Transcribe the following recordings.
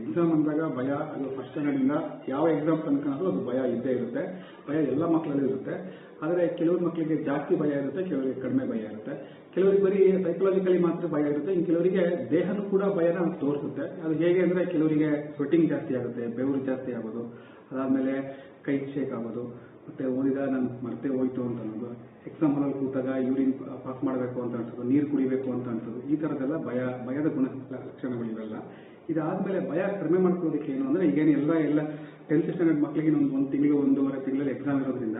Exam ಅಂದಾಗ ಭಯ, ಅದು ಫಸ್ಟ್ ಸ್ಟ್ಯಾಂಡರ್ಡಿಂದ ಯಾವ ಎಕ್ಸಾಮ್ ತನಕ ಅದು ಭಯ ಇದ್ದೇ ಇರುತ್ತೆ. ಭಯ ಎಲ್ಲ ಮಕ್ಕಳಲ್ಲೂ ಇರುತ್ತೆ. ಆದರೆ ಕೆಲವ್ರ ಮಕ್ಕಳಿಗೆ ಜಾಸ್ತಿ ಭಯ ಇರುತ್ತೆ, ಕೆಲವರಿಗೆ ಕಡಿಮೆ ಭಯ ಇರುತ್ತೆ. ಕೆಲವರಿಗೆ ಬರೀ ಸೈಕಲಾಜಿಕಲಿ ಮಾತ್ರ ಭಯ ಇರುತ್ತೆ. ಇನ್ನು ಕೆಲವರಿಗೆ ದೇಹನೂ ಕೂಡ ಭಯನ ತೋರಿಸುತ್ತೆ. ಅದು ಹೇಗೆ ಅಂದರೆ ಕೆಲವರಿಗೆ ಸ್ವೆಟಿಂಗ್ ಜಾಸ್ತಿ ಆಗುತ್ತೆ, ಬೆವರು ಜಾಸ್ತಿ ಆಗೋದು, ಅದಾದಮೇಲೆ ಕೈ ಶೇಕ್ ಆಗೋದು ಮತ್ತೆ ಓದಿದ ನಾನು ಮರ್ತೆ ಹೋಯ್ತು ಅಂತ ಅನ್ನೋದು ಎಕ್ಸಾಮ್ ಹಾಲಲ್ಲಿ ಕೂತಾಗ ಯೂರಿನ್ ಪಾಸ್ ಮಾಡಬೇಕು ಅಂತ ಅನ್ಸೋದು, ನೀರು ಕುಡಿಬೇಕು ಅಂತ ಅನ್ಸೋದು, ಈ ಥರದ್ದೆಲ್ಲ ಭಯ, ಭಯದ ಗುಣ ಲಕ್ಷಣಗಳು ಇವೆಲ್ಲ. ಇದಾದ್ಮೇಲೆ ಭಯ ಕಡಿಮೆ ಮಾಡ್ಕೊಳೋದಕ್ಕೆ ಏನು ಅಂದ್ರೆ, ಈಗೇನು ಎಲ್ಲ ಎಲ್ಲ ಟೆಂತ್ ಸ್ಟ್ಯಾಂಡರ್ಡ್ ಮಕ್ಕಳಿಗೆ ಒಂದು ಒಂದು ತಿಂಗಳು ಒಂದೂವರೆ ತಿಂಗಳಲ್ಲಿ ಎಕ್ಸಾಮ್ ಇರೋದ್ರಿಂದ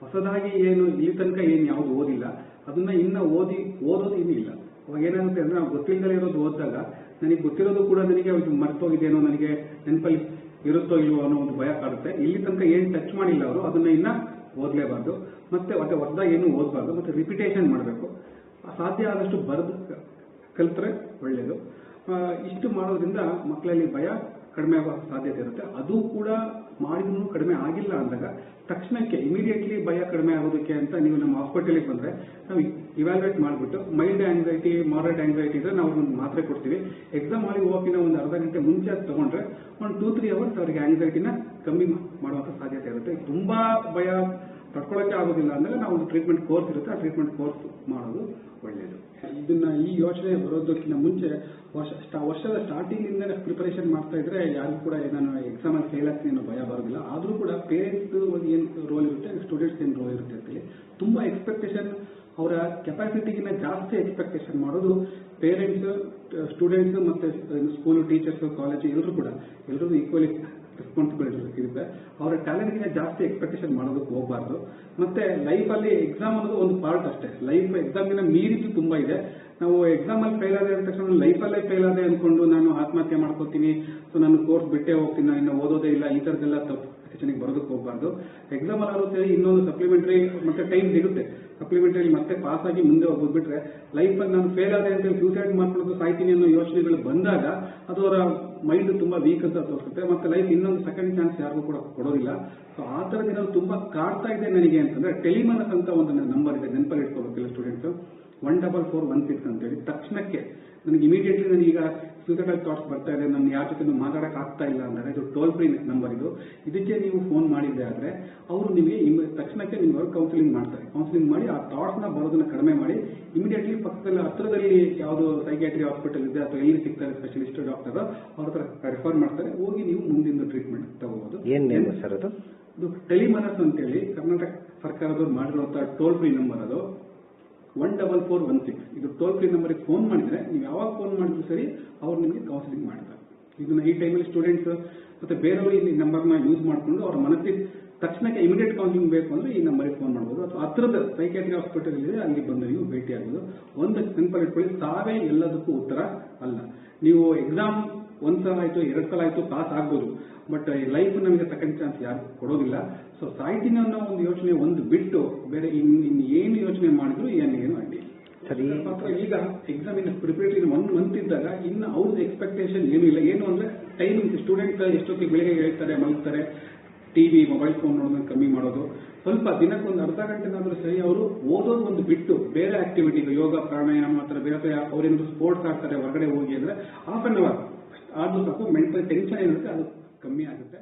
ಹೊಸದಾಗಿ ಏನು ಇಲ್ಲಿ ತನಕ ಏನು ಯಾವುದು ಓದಿಲ್ಲ. ಅದನ್ನ ಇನ್ನ ಓದಿ, ಓದೋದು ಇನ್ನೂ ಇಲ್ಲ. ಅವಾಗ ಏನಾಗುತ್ತೆ ಅಂದ್ರೆ, ನಾವು ಗೊತ್ತಿಲ್ಲದೆ ಇರೋದು ಓದಿದಾಗ, ನನಗೆ ಗೊತ್ತಿರೋದು ಕೂಡ ನನಗೆ ಮರ್ತೋಗಿದೆ ಮರ್ತೋಗಿದೆಯೇನೋ ನನಗೆ ನೆನಪಲ್ಲಿ ಇರುತ್ತೋ ಇಲ್ವೋ ಅನ್ನೋ ಒಂದು ಭಯ ಕಾಡುತ್ತೆ. ಇಲ್ಲಿ ತನಕ ಏನು ಟಚ್ ಮಾಡಿಲ್ಲ ಅವರು, ಅದನ್ನ ಇನ್ನ ಓದಲೇಬಾರ್ದು. ಮತ್ತೆ ಮತ್ತೆ ಹೊಸದಾಗಿ ಏನು ಓದಬಾರ್ದು. ಮತ್ತೆ ರಿಪಿಟೇಷನ್ ಮಾಡಬೇಕು. ಸಾಧ್ಯ ಆದಷ್ಟು ಬರೆದು ಕಲ್ತ್ರೆ ಒಳ್ಳೆಯದು ಇಷ್ಟು ಮಾಡೋದ್ರಿಂದ ಮಕ್ಕಳಲ್ಲಿ ಭಯ ಕಡಿಮೆ ಆಗೋ ಸಾಧ್ಯತೆ ಇರುತ್ತೆ. ಅದು ಕೂಡ ಮಾಡಿದ್ರು ಕಡಿಮೆ ಆಗಿಲ್ಲ ಅಂದಾಗ ತಕ್ಷಣಕ್ಕೆ ಇಮಿಡಿಯೇಟ್ಲಿ ಭಯ ಕಡಿಮೆ ಆಗೋದಕ್ಕೆ ಅಂತ ನೀವು ನಮ್ಮ ಹಾಸ್ಪಿಟಲಿಗೆ ಬಂದ್ರೆ ನಾವು ಇವ್ಯಾಲ್ಯೂಯೇಟ್ ಮಾಡಿಬಿಟ್ಟು ಮೈಲ್ಡ್ ಆಂಗ್ಸೈಟಿ ಮಾಡರೇಟ್ ಆಂಗ್ಸೈಟಿ ಇದ್ರೆ ನಾವು ಒಂದು ಮಾತ್ರೆ ಕೊಡ್ತೀವಿ. ಎಕ್ಸಾಮ್ ಮಾಡಿ ಹೋಗೋಕಿನ ಒಂದು ಅರ್ಧ ಗಂಟೆ ಮುಂಚೆ ಅದು ತಗೊಂಡ್ರೆ ಒಂದು ಟೂ ತ್ರೀ ಅವರ್ಸ್ ಅವರಿಗೆ ಆಂಗ್ಸೈಟಿನ ಕಮ್ಮಿ ಮಾಡುವಂಥ ಸಾಧ್ಯತೆ ಇರುತ್ತೆ. ತುಂಬಾ ಭಯ ತಡ್ಕೊಳ್ಳೋಕೆ ಆಗೋದಿಲ್ಲ ಅಂದ್ರೆ ನಾವು ಒಂದು ಟ್ರೀಟ್ಮೆಂಟ್ ಕೋರ್ಸ್ ಇರುತ್ತೆ, ಆ ಟ್ರೀಟ್ಮೆಂಟ್ ಕೋರ್ಸ್ ಮಾಡೋದು ಒಳ್ಳೆಯದು ಇದನ್ನ ಈ ಯೋಚನೆ ಬರೋದಕ್ಕಿಂತ ಮುಂಚೆ ವರ್ಷ ಸ್ಟಾ- ವರ್ಷದ ಸ್ಟಾರ್ಟಿಂಗ್ ಇಂದ ಪ್ರಿಪರೇಷನ್ ಮಾಡ್ತಾ ಇದ್ರೆ ಯಾರಿಗೂ ಕೂಡ ನಾನು ಎಕ್ಸಾಮ್ ಫೇಲ್ ಆಗ್ತೀನಿ ಅನ್ನೋ ಭಯ ಬರೋದಿಲ್ಲ. ಆದ್ರೂ ಕೂಡ ಪೇರೆಂಟ್ಸ್ ಏನು ರೋಲ್ ಇರುತ್ತೆ? ಸ್ಟೂಡೆಂಟ್ಸ್ ಏನು ರೋಲ್ ಇರುತ್ತೆ ಅಂತೇಳಿ ತುಂಬಾ ಎಕ್ಸ್ಪೆಕ್ಟೇಷನ್ ಅವರ ಕೆಪಾಸಿಟಿಗಿಂತ ಜಾಸ್ತಿ ಎಕ್ಸ್ಪೆಕ್ಟೇಷನ್ ಮಾಡೋದು ಪೇರೆಂಟ್ಸ್ ಸ್ಟೂಡೆಂಟ್ಸ್ ಮತ್ತೆ ಸ್ಕೂಲ್ ಟೀಚರ್ಸ್ ಕಾಲೇಜ್ ಎಲ್ಲರೂ ಕೂಡ. ಎಲ್ಲರೂ ಈಕ್ವಲಿ ರೆಸ್ಪಾನ್ಸಿಬಿಲಿಟಿ ಇರುತ್ತೆ ಅವರ ಟ್ಯಾಲೆಂಟ್ಗಿಂತ ಜಾಸ್ತಿ ಎಕ್ಸ್ಪೆಕ್ಟೇಷನ್ ಮಾಡೋದಕ್ಕೆ ಹೋಗಬಾರ್ದು. ಮತ್ತೆ ಲೈಫಲ್ಲಿ ಎಕ್ಸಾಮ್ ಅನ್ನೋದು ಒಂದು ಪಾರ್ಟ್ ಅಷ್ಟೇ. ಲೈಫ್ ಎಕ್ಸಾಮಿನ ಮೀರಿದ್ದು ತುಂಬಾ ಇದೆ. ನಾವು ಎಕ್ಸಾಮ್ ಅಲ್ಲಿ ಫೇಲ್ ಆದ ತಕ್ಷಣ ಲೈಫಲ್ಲೇ ಫೇಲ್ ಆದೆ ಅಂದ್ಕೊಂಡು ನಾನು ಆತ್ಮಹತ್ಯೆ ಮಾಡ್ಕೋತೀನಿ ಸೊ ನಾನು ಕೋರ್ಸ್ ಬಿಟ್ಟೆ ಹೋಗ್ತೀನಿ ನಾನು ಇನ್ನು ಓದೋದೇ ಇಲ್ಲ, ಈ ಥರದ್ದೆಲ್ಲ ತಪ್ಪು ಬರೋದಕ್ಕೆ ಹೋಗಬಾರ್ದು. ಎಕ್ಸಾಮ್ ಅಲ್ಲಿ ಆಗುತ್ತೆ ಇನ್ನೊಂದು ಸಪ್ಲಿಮೆಂಟರಿ ಮತ್ತೆ ಟೈಮ್ ಸಿಗುತ್ತೆ. ಸಪ್ಲಿಮೆಂಟರಿ ಮತ್ತೆ ಪಾಸ್ ಆಗಿ ಮುಂದೆ ಹೋಗ್ಬಿಟ್ರೆ ಲೈಫಲ್ಲಿ ನಾನು ಫೇಲ್ ಆದೆ ಅಂತ ಸೂಸೈಡ್ ಮಾಡ್ಕೊಳ್ಳೋದು ಸಾಯ್ತೀನಿ ಅನ್ನೋ ಯೋಚನೆಗಳು ಬಂದಾಗ ಅದು ಅವರ ಮೈಂಡ್ ತುಂಬಾ ವೀಕ್ ಅಂತ ತೋರಿಸುತ್ತೆ ಮತ್ತೆ ಲೈಫ್ ಇನ್ನೊಂದು ಸೆಕೆಂಡ್ ಚಾನ್ಸ್ ಯಾರಿಗೂ ಕೂಡ ಕೊಡೋದಿಲ್ಲ. ಸೊ ಆ ಥರದ ಏನಾದ್ರು ತುಂಬಾ ಕಾಡ್ತಾ ಇದೆ ನನಗೆ ಅಂತಂದ್ರೆ ಟೆಲಿಮನಸ್ ಅಂತ ಒಂದು ನಂಬರ್ ಇದೆ, ನೆನಪಲ್ಲಿ ಇಟ್ಕೋಬೇಕಿಲ್ಲ students one double four one six ಅಂತೇಳಿ ತಕ್ಷಣಕ್ಕೆ ನನಗೆ ಇಮಿಡಿಯೇಟ್ಲಿ ನನಗೀಗ ಸೂಸೈಡಲ್ ಥಾಟ್ಸ್ ಬರ್ತಾ ಇದೆ ನನ್ನ ಯಾರ ಜೊತೆ ಮಾತಾಡಕ್ಕೆ ಆಗ್ತಾ ಇಲ್ಲ ಅಂದರೆ ಇದು ಟೋಲ್ ಫ್ರೀ ನಂಬರ್ ಇದು. ಇದಕ್ಕೆ ನೀವು ಫೋನ್ ಮಾಡಿದ್ದೆ ಆದರೆ ಅವರು ನಿಮಗೆ ಇಮ್- ತಕ್ಷಣಕ್ಕೆ ನಿಮ್ಗೆ ಅವರು ಕೌನ್ಸಿಲಿಂಗ್ ಮಾಡ್ತಾರೆ. ಕೌನ್ಸಿಲಿಂಗ್ ಮಾಡಿ ಆ ಥಾಟ್ಸ್ನ ಬರೋದನ್ನ ಕಡಿಮೆ ಮಾಡಿ ಇಮಿಡಿಯೇಟ್ಲಿ ಪಕ್ಕದಲ್ಲಿ ಹತ್ರದಲ್ಲಿ ಯಾವುದು ಸೈಕ್ಯಾಟ್ರಿ ಹಾಸ್ಪಿಟಲ್ ಇದೆ ಅಥವಾ ಎಲ್ಲಿ ಸಿಗ್ತಾರೆ ಸ್ಪೆಷಲಿಸ್ಟ್ ಡಾಕ್ಟರ್ ಅವ್ರ ಹತ್ರ ರೆಫರ್ ಮಾಡ್ತಾರೆ. ಹೋಗಿ ನೀವು ಮುಂದಿನ ಟ್ರೀಟ್ಮೆಂಟ್ ತಗೋಬಹುದು ಏನೇನು ನೇಮ್ ಸರ್ ಅದು? ಇದು ಟೆಲಿಮನಸ್ ಅಂತೇಳಿ ಕರ್ನಾಟಕ ಸರ್ಕಾರದವ್ರು ಮಾಡಿರುವಂತಹ ಟೋಲ್ ಫ್ರೀ ನಂಬರ್ ಅದು. One double four one six ಇದು ಟೋಲ್ ಫ್ರೀ ನಂಬರ್ಗೆ ಫೋನ್ ಮಾಡಿದ್ರೆ ನೀವು ಯಾವಾಗ ಫೋನ್ ಮಾಡಿದ್ರು ಸರಿ ಅವ್ರು ನಿಮಗೆ ಕೌನ್ಸಿಲಿಂಗ್ ಮಾಡ್ತಾರೆ. ಇದನ್ನ ಈ ಟೈಮಲ್ಲಿ ಸ್ಟೂಡೆಂಟ್ಸ್ ಮತ್ತೆ ಬೇರೆಯವರು ಈ ನಂಬರ್ನ ಯೂಸ್ ಮಾಡಿಕೊಂಡು ಅವ್ರ ಮನಸ್ಸಿಗೆ ತಕ್ಷಣಕ್ಕೆ ಇಮಿಡಿಯೇಟ್ ಕೌನ್ಸಿಲಿಂಗ್ ಬೇಕು ಅಂದ್ರೆ ಈ ನಂಬರ್ಗೆ ಫೋನ್ ಮಾಡ್ಬೋದು. ಅಥವಾ ಹತ್ರದ ಸೈಕ್ಯಾಟ್ರಿ ಹಾಸ್ಪಿಟಲ್ ಇದೆ ಅಲ್ಲಿ ಬಂದು ನೀವು ಭೇಟಿ ಆಗೋದು ಒಂದು ಸಿಂಪಲ್ ಇಟ್ಕೊಳ್ಳಿ. ತಾವೇ ಎಲ್ಲದಕ್ಕೂ ಉತ್ತರ ಅಲ್ಲ. ನೀವು ಎಕ್ಸಾಮ್ ಒಂದ್ ಸಲ ಆಯ್ತು ಎರಡ್ ಸಲ ಆಯ್ತು ಪಾಸ್ ಆಗ್ಬೋದು. ಬಟ್ ಲೈಫ್ ನಮಗೆ ಸೆಕೆಂಡ್ ಚಾನ್ಸ್ ಯಾರು ಕೊಡೋದಿಲ್ಲ. ಸೊ ಸಾಯ್ತೀನಿ ಅನ್ನೋ ಒಂದು ಯೋಚನೆ ಒಂದು ಬಿಟ್ಟು ಬೇರೆ ಇನ್ ಇನ್ ಏನು ಯೋಚನೆ ಮಾಡಿದ್ರು ಏನು ಏನು ಅಡ್ಡಿ ಸರಿ. ಮಾತ್ರ ಈಗ exam in preparatory one month ಇದ್ದಾಗ ಇನ್ನು ಅವ್ರದ್ದು ಎಕ್ಸ್ಪೆಕ್ಟೇಷನ್ ಏನು ಇಲ್ಲ. ಏನು ಅಂದ್ರೆ ಟೈಮಿಂಗ್ ಸ್ಟೂಡೆಂಟ್ ಎಷ್ಟೊತ್ತಿಗೆ ಬೆಳಿಗ್ಗೆ ಹೇಳ್ತಾರೆ ಮಲಗ್ತಾರೆ ಟಿವಿ ಮೊಬೈಲ್ ಫೋನ್ ನೋಡೋದನ್ನ ಕಮ್ಮಿ ಮಾಡೋದು. ಸ್ವಲ್ಪ ದಿನಕ್ಕೆ ಒಂದು ಅರ್ಧ ಗಂಟೆನಾದ್ರೂ ಸರಿ ಅವರು ಓದೋದು ಒಂದು ಬಿಟ್ಟು ಬೇರೆ ಆಕ್ಟಿವಿಟಿ ಯೋಗ ಪ್ರಾಣಾಯಾಮ ಆ ಥರ ಬೇರೆ ಬೇರೆ ಅವ್ರೇನಾದ್ರು ಸ್ಪೋರ್ಟ್ಸ್ ಆಗ್ತಾರೆ ಹೊರಗಡೆ ಹೋಗಿ ಅಂದ್ರೆ ಹಾಫ್ ಅನ್ ಅವರ್ ಆದ್ರೂ ಸಾಕು ಮೆಂಟಲ್ ಟೆನ್ಷನ್ ಏನಿರುತ್ತೆ ಅದು ಕಮ್ಮಿ ಆಗುತ್ತೆ.